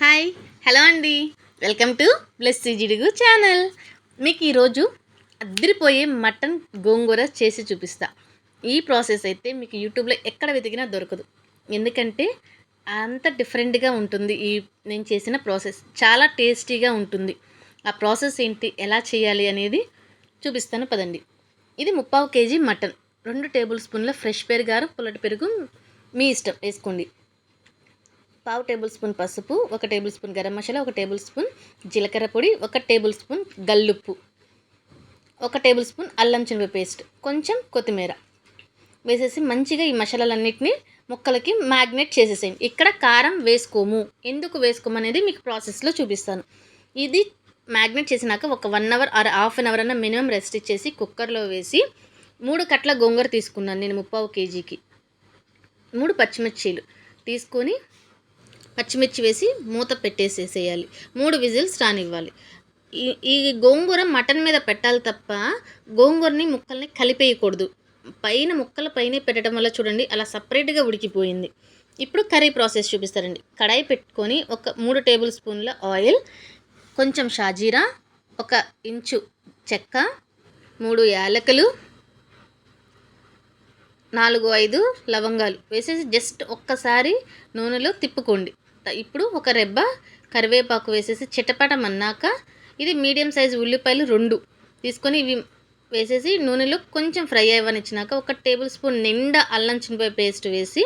Hi hello అండి. Welcome to plus జిడుగు channel. మీకు ఈరోజు అద్దరిపోయే మటన్ గోంగూర చేసి చూపిస్తా. ఈ ప్రాసెస్ అయితే మీకు యూట్యూబ్లో ఎక్కడ వెతికినా దొరకదు. ఎందుకంటే అంత డిఫరెంట్గా ఉంటుంది ఈ నేను చేసిన ప్రాసెస్. చాలా టేస్టీగా ఉంటుంది. ఆ ప్రాసెస్ ఏంటి ఎలా చేయాలి అనేది చూపిస్తాను పదండి. ఇది ముప్పావు కేజీ మటన్. రెండు టేబుల్ స్పూన్ల ఫ్రెష్ పెరుగారు పుల్లటి పెరుగు మీ ఇష్టం. వేసుకోండి. పావు టేబుల్ స్పూన్ పసుపు ఒక టేబుల్ స్పూన్ గరం మసాలా ఒక టేబుల్ స్పూన్ జీలకర్ర పొడి ఒక టేబుల్ స్పూన్ గల్లుప్పు ఒక టేబుల్ స్పూన్ అల్లం చినువ పేస్ట్ కొంచెం కొత్తిమీర. వేసేసి మంచిగా ఈ మసాలాలన్నింటినీ ముక్కలకి మ్యాగ్నేట్ చేసేసేయండి ఇక్కడ కారం వేసుకోము. ఎందుకు వేసుకోము అనేది మీకు ప్రాసెస్లో చూపిస్తాను. ఇది మ్యాగ్నేట్ చేసినాక ఒక one hour or half an hour అన్న మినిమం రెస్ట్ ఇచ్చేసి కుక్కర్లో వేసి మూడు కట్ల గోంగూర తీసుకున్నాను నేను ముప్పావు కేజీకి. మూడు పచ్చిమిర్చీలు తీసుకొని పచ్చిమిర్చి వేసి మూత పెట్టేసేసేయాలి. మూడు విజిల్స్ రానివ్వాలి. ఈ ఈ గోంగూర మటన్ మీద పెట్టాలి తప్ప గోంగూరని ముక్కల్ని కలిపేయకూడదు. పైన ముక్కల పైన పెట్టడం వల్ల చూడండి అలా సపరేట్గా ఉడికిపోయింది. ఇప్పుడు కర్రీ ప్రాసెస్ చూపిస్తారండి కడాయి పెట్టుకొని ఒక మూడు టేబుల్ స్పూన్ల ఆయిల్ కొంచెం షాజీరా ఒక ఇంచు చెక్క మూడు యాలకులు నాలుగు ఐదు లవంగాలు వేసేసి జస్ట్ ఒక్కసారి నూనెలో తిప్పుకోండి. ఇప్పుడు ఒక రెబ్బ కరివేపాకు వేసేసి చిటపటమన్నాక ఇది మీడియం సైజు ఉల్లిపాయలు రెండు. తీసుకొని ఇవి వేసేసి నూనెలో కొంచెం ఫ్రై అవ్వనిచ్చినాక ఒక టేబుల్ స్పూన్ నిండా అల్లం చినిపాయ పేస్ట్ వేసి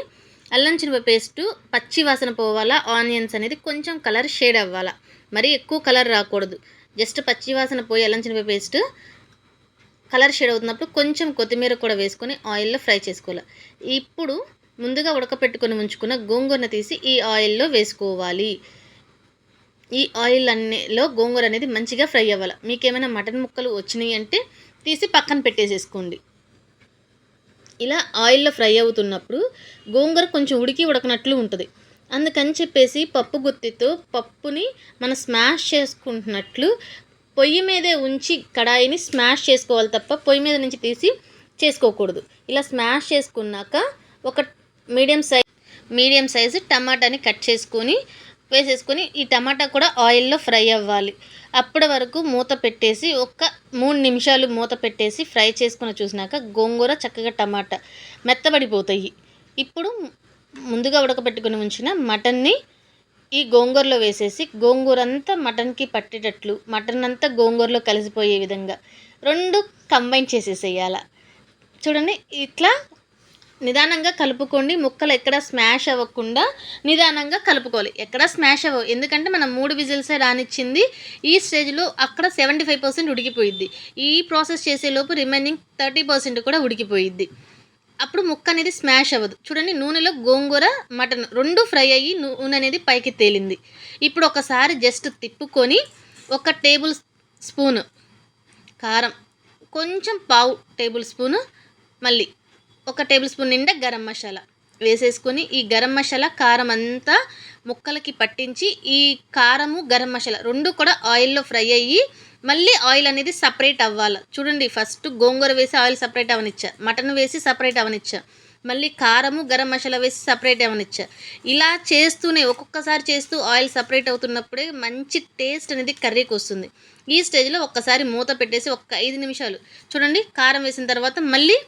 అల్లం చిన్నపాయ పేస్ట్ పచ్చి వాసన పోవాలా ఆనియన్స్ అనేది కొంచెం కలర్ షేడ్ అవ్వాలా. మరీ ఎక్కువ కలర్ రాకూడదు. జస్ట్ పచ్చి వాసన పోయి అల్లం చిన్నపాయ పేస్ట్ కలర్ షేడ్ అవుతున్నప్పుడు కొంచెం కొత్తిమీర కూడా వేసుకొని ఆయిల్లో ఫ్రై చేసుకోవాలి. ఇప్పుడు ముందుగా ఉడకపెట్టుకొని ఉంచుకున్న గోంగూరను తీసి ఈ ఆయిల్లో వేసుకోవాలి. ఈ ఆయిల్ అన్నిలో గోంగూర అనేది మంచిగా ఫ్రై అవ్వాలి. మీకు ఏమైనా మటన్ ముక్కలు వచ్చినాయి అంటే తీసి పక్కన పెట్టేసేసుకోండి. ఇలా ఆయిల్లో ఫ్రై అవుతున్నప్పుడు గోంగూర కొంచెం ఉడికి ఉడకనట్లు ఉంటుంది. అందుకని చెప్పేసి పప్పు గుత్తితో పప్పుని మనం స్మాష్ చేసుకుంటున్నట్లు పొయ్యి మీదే ఉంచి కడాయిని స్మాష్ చేసుకోవాలి తప్ప పొయ్యి మీద నుంచి తీసి చేసుకోకూడదు. ఇలా స్మాష్ చేసుకున్నాక ఒక మీడియం సైజ్ మీడియం సైజు టమాటాని కట్ చేసుకొని వేసేసుకొని ఈ టమాటా కూడా ఆయిల్లో ఫ్రై అవ్వాలి. అప్పటి వరకు మూత పెట్టేసి ఒక మూడు నిమిషాలు మూత పెట్టేసి ఫ్రై చేసుకుని చూసినాక గోంగూర చక్కగా టమాటా మెత్తబడిపోతాయి. ఇప్పుడు ముందుగా ఉడకబెట్టుకుని ఉంచిన మటన్ని ఈ గోంగూరలో వేసేసి గోంగూర అంతా మటన్కి పట్టేటట్లు మటన్ అంతా గోంగూరలో కలిసిపోయే విధంగా రెండు కంబైన్ చేసేసేయాల. చూడండి ఇట్లా నిదానంగా కలుపుకోండి. ముక్కలు ఎక్కడ స్మాష్ అవ్వకుండా నిదానంగా కలుపుకోవాలి. ఎక్కడ స్మాష్ అవ్వవు. ఎందుకంటే మనం మూడు విజిల్సే రానిచ్చింది. ఈ స్టేజ్లో అక్కడ సెవెంటీ ఫైవ్ పర్సెంట్ ఉడికిపోయిద్ది. ఈ ప్రాసెస్ చేసేలోపు రిమైనింగ్ థర్టీ పర్సెంట్ కూడా ఉడికిపోయిద్ది. అప్పుడు ముక్క అనేది స్మాష్ అవ్వదు. చూడండి నూనెలో గోంగూర మటన్ రెండు ఫ్రై అయ్యి నూనె అనేది పైకి తేలింది. ఇప్పుడు ఒకసారి జస్ట్ తిప్పుకొని ఒక టేబుల్ స్పూన్ కారం కొంచెం పావు టేబుల్ స్పూన్ మళ్ళీ ఒక టేబుల్ స్పూన్ నిండా గరం మసాలా వేసేసుకొని ఈ గరం మసాలా కారం అంతా ముక్కలకి పట్టించి ఈ కారము గరం మసాలా రెండు కూడా ఆయిల్లో ఫ్రై అయ్యి మళ్ళీ ఆయిల్ అనేది సపరేట్ అవ్వాలి. చూడండి ఫస్ట్ గోంగూర వేసి ఆయిల్ సపరేట్ అవనిచ్చా మటన్ వేసి సపరేట్ అవనిచ్చా మళ్ళీ కారము గరం మసాలా వేసి సపరేట్ అవనిచ్చా ఇలా చేస్తూనే ఒక్కొక్కసారి చేస్తూ ఆయిల్ సపరేట్ అవుతున్నప్పుడే మంచి టేస్ట్ అనేది కర్రీకి వస్తుంది. ఈ స్టేజ్లో ఒక్కసారి మూత పెట్టేసి ఒక్క ఐదు నిమిషాలు. చూడండి కారం వేసిన తర్వాత మళ్ళీ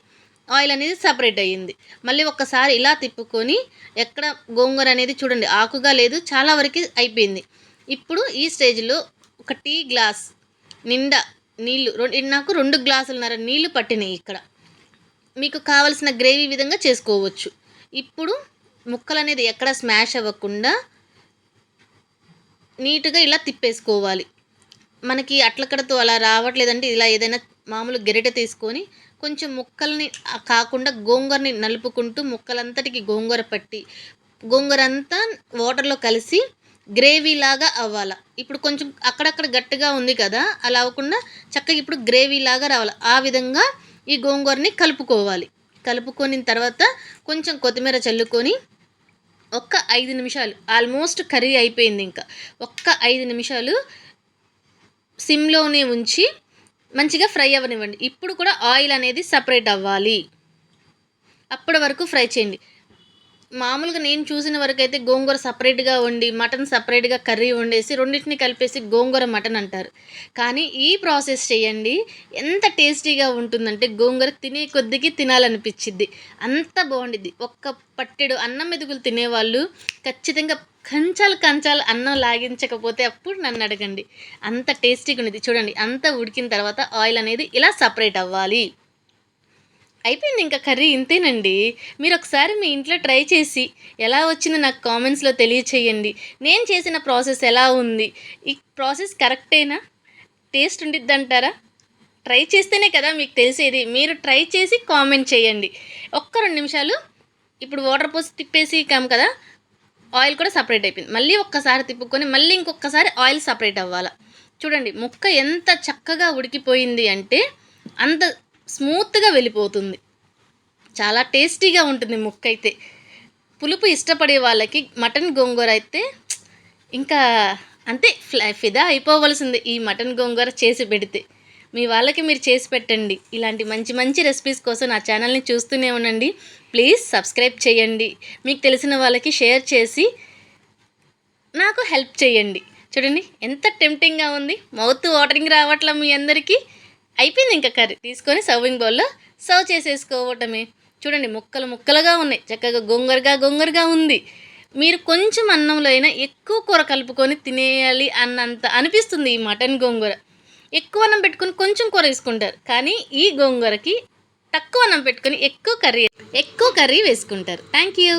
ఆయిల్ అనేది సపరేట్ అయ్యింది. మళ్ళీ ఒక్కసారి ఇలా తిప్పుకొని ఎక్కడ గోంగూర అనేది చూడండి ఆకుగా లేదు చాలా వరకు అయిపోయింది. ఇప్పుడు ఈ స్టేజ్లో ఒక టీ గ్లాస్ నిండా నీళ్ళు రెండు నాకు రెండు గ్లాసులున్నర నీళ్ళు పట్టినాయి ఇక్కడ. మీకు కావలసిన గ్రేవీ విధంగా చేసుకోవచ్చు. ఇప్పుడు ముక్కలు అనేది ఎక్కడ స్మాష్ అవ్వకుండా నీట్గా ఇలా తిప్పేసుకోవాలి. మనకి అట్లకడతో అలా రావట్లేదంటే ఇలా ఏదైనా మామూలు గెరిట తీసుకొని కొంచెం ముక్కల్ని కాకుండా గోంగూరని నలుపుకుంటూ ముక్కలంతటికి గోంగూర పట్టి గోంగూర అంతా వాటర్లో కలిసి గ్రేవీ లాగా అవ్వాలి. ఇప్పుడు కొంచెం అక్కడక్కడ గట్టిగా ఉంది కదా అలా అవ్వకుండా చక్కగా ఇప్పుడు గ్రేవీ లాగా రావాలి. ఆ విధంగా ఈ గోంగూరని కలుపుకోవాలి. కలుపుకొని తర్వాత కొంచెం కొత్తిమీర చల్లుకొని ఒక్క ఐదు నిమిషాలు ఆల్మోస్ట్ కర్రీ అయిపోయింది ఇంకా ఒక్క ఐదు నిమిషాలు సిమ్లోనే ఉంచి మంచిగా ఫ్రై అవ్వనివ్వండి. ఇప్పుడు కూడా ఆయిల్ అనేది సపరేట్ అవ్వాలి. అప్పటి వరకు ఫ్రై చేయండి. మామూలుగా నేను చూసిన వరకు అయితే గోంగూర సపరేట్గా వండి మటన్ సపరేట్గా కర్రీ వండేసి రెండింటిని కలిపేసి గోంగూర మటన్ అంటారు. కానీ ఈ ప్రాసెస్ చేయండి. ఎంత టేస్టీగా ఉంటుందంటే గోంగూర తినే కొద్దికి తినాలనిపించిద్ది అంత బాగుండిద్ది. ఒక్క పట్టెడు అన్నం మెతుకులు తినేవాళ్ళు ఖచ్చితంగా కంచాలు కంచాలు అన్నం లాగించకపోతే అప్పుడు నన్ను అడగండి. అంత టేస్టీగా ఉండేది చూడండి అంత ఉడికిన తర్వాత ఆయిల్ అనేది ఇలా సపరేట్ అవ్వాలి. అయిపోయింది ఇంకా కర్రీ ఇంతేనండి. మీరు ఒకసారి మీ ఇంట్లో ట్రై చేసి ఎలా వచ్చిందో నాకు కామెంట్స్లో తెలియచేయండి. నేను చేసిన ప్రాసెస్ ఎలా ఉంది? ఈ ప్రాసెస్ కరెక్టేనా? టేస్ట్ ఉండిద్ది అంటారా? ట్రై చేస్తేనే కదా మీకు తెలిసేది. మీరు ట్రై చేసి కామెంట్ చేయండి. ఒక్క రెండు నిమిషాలు. ఇప్పుడు వాటర్ పోసి తిప్పేసి కాము కదా? ఆయిల్ కూడా సపరేట్ అయిపోయింది. మళ్ళీ ఒక్కసారి తిప్పుకొని మళ్ళీ ఇంకొకసారి ఆయిల్ సపరేట్ అవ్వాలి. చూడండి ముక్క ఎంత చక్కగా ఉడికిపోయింది అంటే అంత స్మూత్గా వెళ్ళిపోతుంది. చాలా టేస్టీగా ఉంటుంది ముక్క అయితే. పులుపు ఇష్టపడే వాళ్ళకి మటన్ గోంగూర అయితే ఇంకా అంతే ఫ్లా ఫిదా అయిపోవలసింది ఈ మటన్ గోంగూర చేసి పెడితే. మీ వాళ్ళకి మీరు చేసి పెట్టండి. ఇలాంటి మంచి మంచి రెసిపీస్ కోసం నా ఛానల్ని చూస్తూనే ఉండండి. ప్లీజ్ సబ్స్క్రైబ్ చేయండి. మీకు తెలిసిన వాళ్ళకి షేర్ చేసి నాకు హెల్ప్ చేయండి. చూడండి ఎంత టెంప్టింగ్గా ఉంది. మౌత్ వాటరింగ్ రావట్లే మీ అందరికీ. అయిపోయింది ఇంకా కర్రీ. తీసుకొని సర్వింగ్ బౌల్లో సర్వ్ చేసేసుకోవటమే. చూడండి ముక్కలు ముక్కలుగా ఉన్నాయి. చక్కగా గొంగరగా గొంగరగా ఉంది. మీరు కొంచెం అన్నంలో అయినా ఎక్కువ కూర కలుపుకొని తినేయాలి అన్నంత అనిపిస్తుంది ఈ మటన్ గోంగూర. ఎక్కువ అన్నం పెట్టుకొని కొంచెం కూర వేసుకుంటారు. కానీ ఈ గోంగూరకి తక్కువ అన్నం పెట్టుకొని ఎక్కువ కర్రీ ఎక్కువ కర్రీ వేసుకుంటారు. Thank you